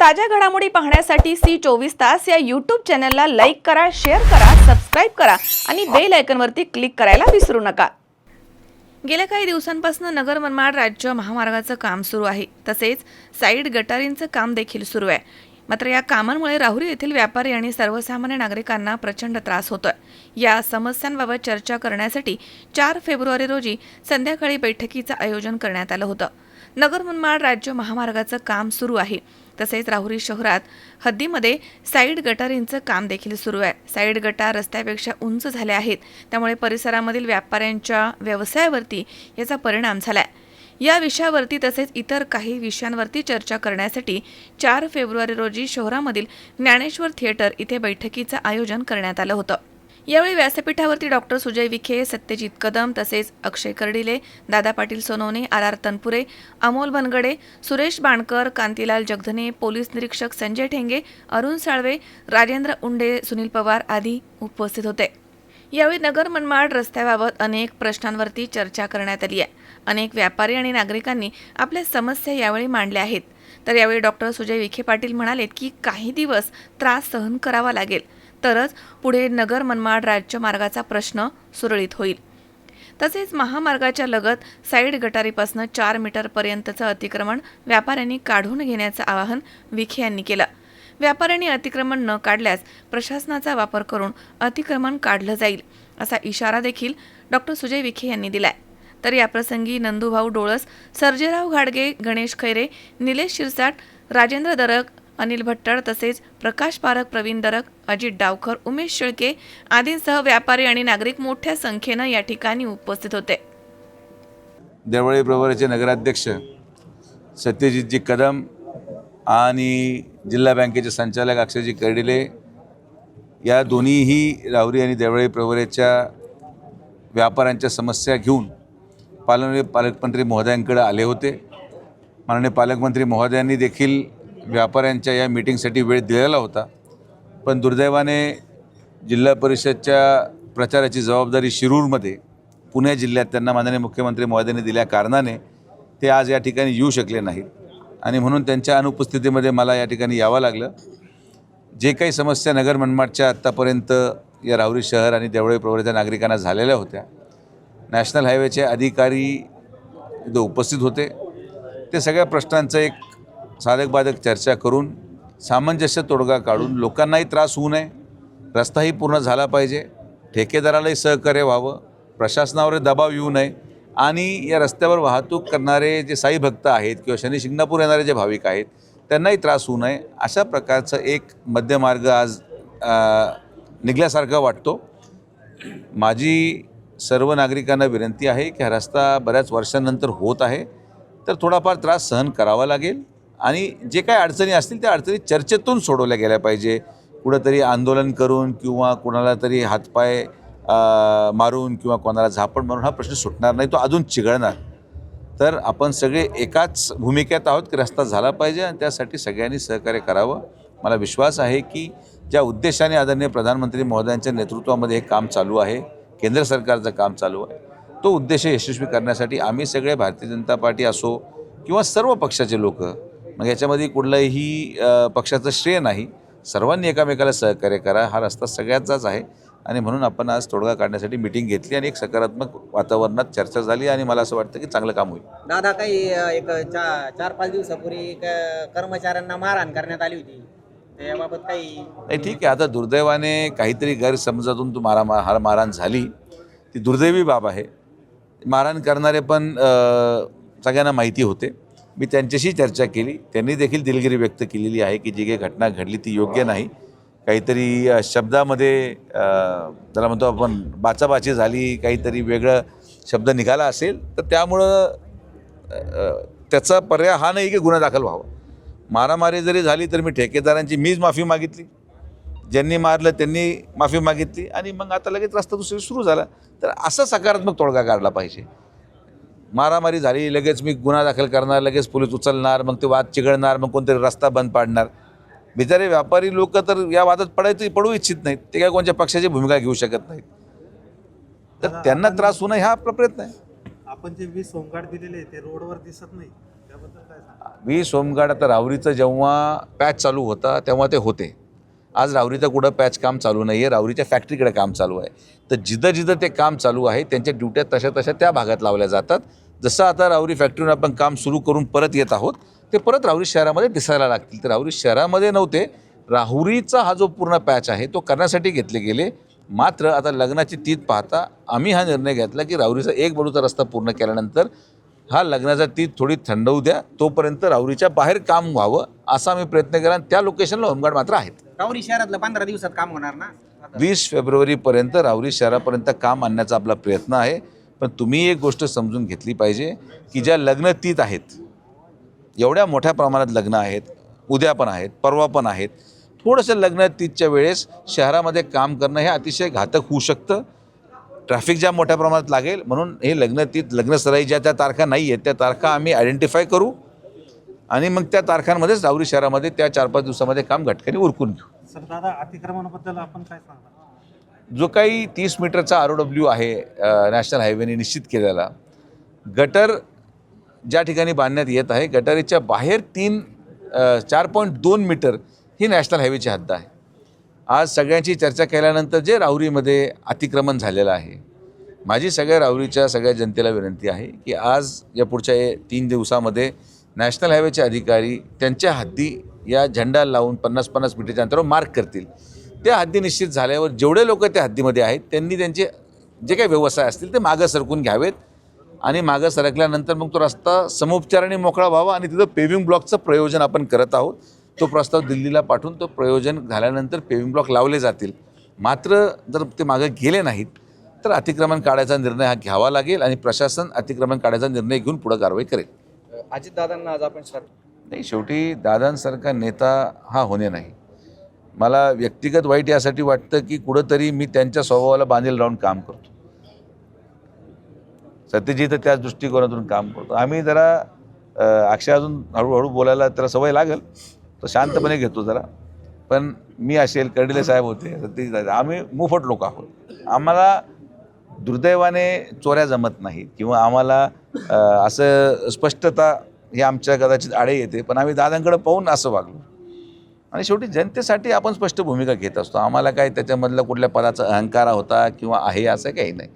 ताज्या घडामोडी पाहण्यासाठी सी चोवीस तास या यूट्यूब चॅनलला लाईक करा शेअर करा सबस्क्राईब करा आणि बेल आयकनवरती क्लिक करायला विसरू नका. गेल्या काही दिवसांपासून नगर मनमाड राज्य महामार्गाचं काम सुरू आहे. तसेच साईड गटारींचं काम देखील सुरू आहे. मात्र या कामांमुळे राहुरी येथील व्यापारी आणि सर्वसामान्य नागरिकांना प्रचंड त्रास होतोय. या समस्यांबाबत चर्चा करण्यासाठी चार फेब्रुवारी रोजी संध्याकाळी बैठकीचं आयोजन करण्यात आलं होतं. नगर मनमाड राज्य महामार्गाचं काम सुरू आहे. तसेच राहुरी शहरात हद्दीमध्ये साईड गटारींचं काम देखील सुरू आहे. साईड गटार रस्त्यापेक्षा उंच झाले आहेत. त्यामुळे परिसरामधील व्यापाऱ्यांच्या व्यवसायावरती याचा परिणाम झाला आहे या विषयावरती तसेच इतर काही विषयांवरती चर्चा करण्यासाठी चार फेब्रुवारी रोजी शहरामधील ज्ञानेश्वर थिएटर इथे बैठकीचं आयोजन करण्यात आलं होतं. यावेळी व्यासपीठावरती डॉक्टर सुजय विखे सत्यजित कदम तसेच Akshay Kardile Dada Patil Sonawane R R Tanpure Amol Bhangade Suresh Bankar Kantilal Jagdhane police निरीक्षक संजय ठेंगे अरुण साळवे राजेंद्र उंडे सुनील पवार आदी उपस्थित होते. यावेळी नगर मनमाड रस्त्याबाबत अनेक प्रश्नांवरती चर्चा करण्यात आली आहे. अनेक व्यापारी आणि नागरिकांनी आपल्या समस्या यावेळी मांडल्या आहेत. तर यावेळी डॉक्टर सुजय विखे पाटील म्हणालेत की काही दिवस त्रास सहन करावा लागेल. तरच पुढे नगर मनमाड राज्य मार्गाचा प्रश्न सुरळीत होईल. तसेच महामार्गाच्या लगत साईड गटारीपासून चार मीटरपर्यंतचं अतिक्रमण व्यापाऱ्यांनी काढून घेण्याचं आवाहन विखे यांनी केलं. व्यापाऱ्यांनी अतिक्रमण न काढल्यास प्रशासनाचा वापर करून अतिक्रमण काढलं जाईल असा इशारा देखील डॉक्टर सुजय विखे यांनी दिलाय. तर याप्रसंगी नंदूभाऊ डोळस सर्जेराव घाडगे गणेश खैरे निलेश शिरसाट राजेंद्र दरक अनिल भट्टळ तसेच प्रकाश पारख प्रवीण दरक अजित डावकर उमेश शेळके आदींसह व्यापारी आणि नागरिक मोठ्या संख्येनं या ठिकाणी उपस्थित होते. देवळी प्रवराचे नगराध्यक्ष सत्यजितजी कदम आणि जिल्हा बँकेचे संचालक अक्षयजी कर्डिले या दोन्हीही राहुरी आणि देवळी प्रवरेच्या व्यापाऱ्यांच्या समस्या घेऊन पालक पालकमंत्री महोदयांकडे आले होते. माननीय पालकमंत्री महोदयांनी देखील व्यापाऱ्यांच्या या मीटिंगसाठी वेळ दिलेला होता. पण दुर्दैवाने जिल्हा परिषदच्या प्रचाराची जबाबदारी शिरूरमध्ये पुणे जिल्ह्यात त्यांना माननीय मुख्यमंत्री महोदयांनी दिल्या कारणाने ते आज या ठिकाणी येऊ शकले नाहीत. आणि म्हणून त्यांच्या अनुपस्थितीमध्ये मला या ठिकाणी यावं लागलं. जे काही समस्या नगर मनमाडच्या आत्तापर्यंत या राहुरी शहर आणि देवळे प्रवृत्तीच्या नागरिकांना झालेल्या होत्या नॅशनल हायवेचे अधिकारी जो उपस्थित होते. ते सगळ्या प्रश्नांचं एक साधकबाधक चर्चा करून सामंजस्य तोडगा काढून लोकांनाही त्रास होऊ नये. रस्ताही पूर्ण झाला पाहिजे. ठेकेदारालाही सहकार्य व्हावं. प्रशासनावर दबाव येऊ नये. आणि या रस्त्यावर वाहतूक करणारे जे साई भक्त आहेत किंवा शनी शिंगणापूर येणारे जे भाविक आहेत त्यांनाही त्रास होऊ नये. अशा प्रकारचं एक मध्यमार्ग आज निघल्यासारखा वाटतो. माझी सर्व नागरिकांना विनंती आहे की हा रस्ता बऱ्याच वर्षांनंतर होत आहे. तर थोडाफार त्रास सहन करावा लागेल. आणि जे काय अडचणी असतील त्या अडचणी चर्चेतून सोडवल्या गेल्या पाहिजे. कुठंतरी आंदोलन करून किंवा कुणाला तरी हातपाय मारून किंवा कोणाला झापड मारून हा प्रश्न सुटणार नाही तो अजून चिघळणार. तर आपण सगळे एकाच भूमिकेत आहोत की रस्ता झाला पाहिजे आणि त्यासाठी सगळ्यांनी सहकार्य करावं. मला विश्वास आहे की ज्या उद्देशाने आदरणीय प्रधानमंत्री महोदयांच्या नेतृत्वामध्ये हे काम चालू आहे केंद्र सरकारचं काम चालू आहे तो उद्देश यशस्वी करण्यासाठी आम्ही सगळे भारतीय जनता पार्टी असो किंवा सर्व पक्षाचे लोक मग याच्यामध्ये कुठलंही पक्षाचं श्रेय नाही. सर्वांनी एकामेकाला सहकार्य करा. हा रस्ता सगळ्याचाच आहे. आणि म्हणून आपण आज तोडगा काढण्यासाठी मिटिंग घेतली आणि एक सकारात्मक वातावरणात चर्चा झाली आणि मला असं वाटतं की चांगलं काम होईल. दादा काही एक चा चार पाच दिवसापूर्वी कर्मचाऱ्यांना मारहाण करण्यात आली होती. त्याबाबत काही नाही ठीक आहे. आता दुर्दैवाने काहीतरी गैरसमजातून तू मारा हार मारहाण झाली. ती दुर्दैवी बाब आहे. मारहाण करणारे पण सगळ्यांना माहिती होते. मी त्यांच्याशी चर्चा केली. त्यांनी देखील दिलगिरी व्यक्त केलेली आहे की जी काही घटना घडली ती योग्य नाही. काहीतरी शब्दामध्ये त्याला म्हणतो आपण बाचाबाची झाली काहीतरी वेगळं शब्द निघाला असेल तर त्यामुळं त्याचा पर्याय हा नाही की गुन्हा दाखल व्हावा. मारामारी जरी झाली तर मी ठेकेदारांची मीच माफी मागितली. ज्यांनी मारलं त्यांनी माफी मागितली आणि मग आता लगेच रस्ता दुसरी सुरू झाला. तर असा सकारात्मक तोडगा काढला पाहिजे. मारामारी झाली लगेच मी गुन्हा दाखल करणार लगेच पोलीस उचलणार मग ते वाद चिघळणार मग कोणतरी रस्ता बंद पाडणार. बिचारे व्यापारी लोक तर या वादात पडायचं पडू इच्छित नाहीत. ते काय कोणत्या पक्षाची भूमिका घेऊ शकत नाहीत. तर त्यांना त्रास होणं हा आपला प्रयत्न आहे. आपण जे वीस होमगार्ड दिलेले ते रोडवर दिसत नाही त्याबद्दल काय वीस होमगार्ड आता राहुरीचं जेव्हा पॅच चालू होता तेव्हा ते होते. आज राहुरीचं कुठं पॅच काम चालू नाही आहे राहुरीच्या फॅक्टरीकडे काम चालू आहे. तर जिथं जिथं ते काम चालू आहे त्यांच्या ड्युट्या तशा तशा त्या भागात लावल्या जातात. जसं आता राहुरी फॅक्टरीवर आपण काम सुरू करून परत येत आहोत ते परत राहुरी शहरामध्ये दिसायला लागतील. तर राहुरी शहरामध्ये नव्हते राहुरीचा हा जो पूर्ण पॅच आहे तो करण्यासाठी घेतले गेले. मात्र आता लग्नाची तीत पाहता आम्ही हा निर्णय घेतला की राहुरीचा एक बाजूचा रस्ता पूर्ण केल्यानंतर हा लग्नाचा तीत थोडी थंडवू द्या तोपर्यंत राहुरीच्या बाहेर काम व्हावं असा आम्ही प्रयत्न केला आणि त्या लोकेशनला होमगार्ड मात्र आहेत. राहुरी शहरातलं पंधरा दिवसात काम होणार ना? वीस फेब्रुवारीपर्यंत राहुरी शहरापर्यंत काम आणण्याचा आपला प्रयत्न आहे. पण तुम्ही एक गोष्ट समजून घेतली पाहिजे की ज्या लग्न तीत आहेत एवढ्या मोठ्या प्रमाणात लग्न आहेत उद्या पण आहेत परवा पण आहेत थोडंसं लग्न तीतच्या वेळेस शहरामध्ये काम करणं हे अतिशय घातक होऊ शकतं. ट्रॅफिक जाम मोठ्या प्रमाणात लागेल म्हणून हे लग्न तीत लग्नसराई ज्या त्या तारखा नाही आहेत त्या तारखा आम्ही आयडेंटिफाय करू आणि मग त्या तारखांमध्येच राहुरी शहरामध्ये त्या चार पाच दिवसामध्ये काम घटकाने उरकून घेऊ. सर दादा अतिक्रमणाबद्दल आपण काय सांगणार? जो काही तीस मीटरचा आर ओ डब्ल्यू आहे नॅशनल हायवेने निश्चित केलेला गटर ज्या ठिकाणी बांधण्यात येत आहे गटारीच्या बाहेर तीन चार पॉईंट दोन मीटर ही नॅशनल हायवेची हद्द आहे. आज सगळ्यांची चर्चा केल्यानंतर जे राहुरीमध्ये अतिक्रमण झालेलं आहे माझी सगळ्या राहुरीच्या सगळ्या जनतेला विनंती आहे की आज या पुढच्या तीन दिवसामध्ये नॅशनल हायवेचे अधिकारी त्यांच्या हद्दी या झेंडा लावून पन्नास पन्नास मीटरच्या अंतरावर मार्क करतील. त्या हद्दी निश्चित झाल्यावर जेवढे लोक त्या हद्दीमध्ये आहेत त्यांनी त्यांचे जे काही व्यवसाय असतील ते मागं सरकून घ्यावेत. आणि मागं सरकल्यानंतर मग तो रस्ता समोपचाराने मोकळा व्हावा आणि तिथं पेव्हिंग ब्लॉकचं प्रयोजन आपण करत आहोत. तो प्रस्ताव दिल्लीला पाठवून तो प्रयोजन झाल्यानंतर पेव्हिंग ब्लॉक लावले जातील. मात्र जर ते मागं गेले नाहीत तर अतिक्रमण काढायचा निर्णय हा घ्यावा लागेल आणि प्रशासन अतिक्रमण काढायचा निर्णय घेऊन पुढं कारवाई करेल. अजित दादांना आज आपण सर नाही शेवटी दादांसारखा नेता हा होणे नाही. मला व्यक्तिगत वाईट यासाठी वाटतं की कुठंतरी मी त्यांच्या स्वभावाला बांधील राहून काम करतो. सत्यजित तर त्याच दृष्टिकोनातून काम करतो. आम्ही जरा अक्षय अजून हळूहळू बोलायला त्याला सवय लागेल. तो शांतपणे घेतो जरा. पण मी असेल कर्डिले साहेब होते सत्यजित आम्ही मुफट लोक आहोत. आम्हाला दुर्दैवाने चोऱ्या जमत नाहीत किंवा आम्हाला असं स्पष्टता हे आमच्या कदाचित आडे येते पण आम्ही दादांकडे पाहून असं वागलो. आणि शेवटी जनतेसाठी आपण स्पष्ट भूमिका घेत असतो. आम्हाला काय त्याच्यामधला कुठल्या पदाचा अहंकार होता किंवा आहे असं काही नाही.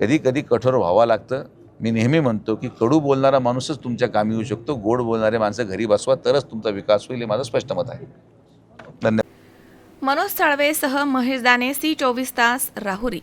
कधी कधी कठोर व्हावं लागतं. मी नेहमी म्हणतो की कडू बोलणारा माणूसच तुमच्या कामी येऊ शकतो. गोड बोलणारे माणसं घरी बसवा तरच तुमचा विकास होईल हे माझं स्पष्ट मत आहे. धन्यवाद. मनोज साळवेसह महेश दाने सी चोवीस तास राहुरी.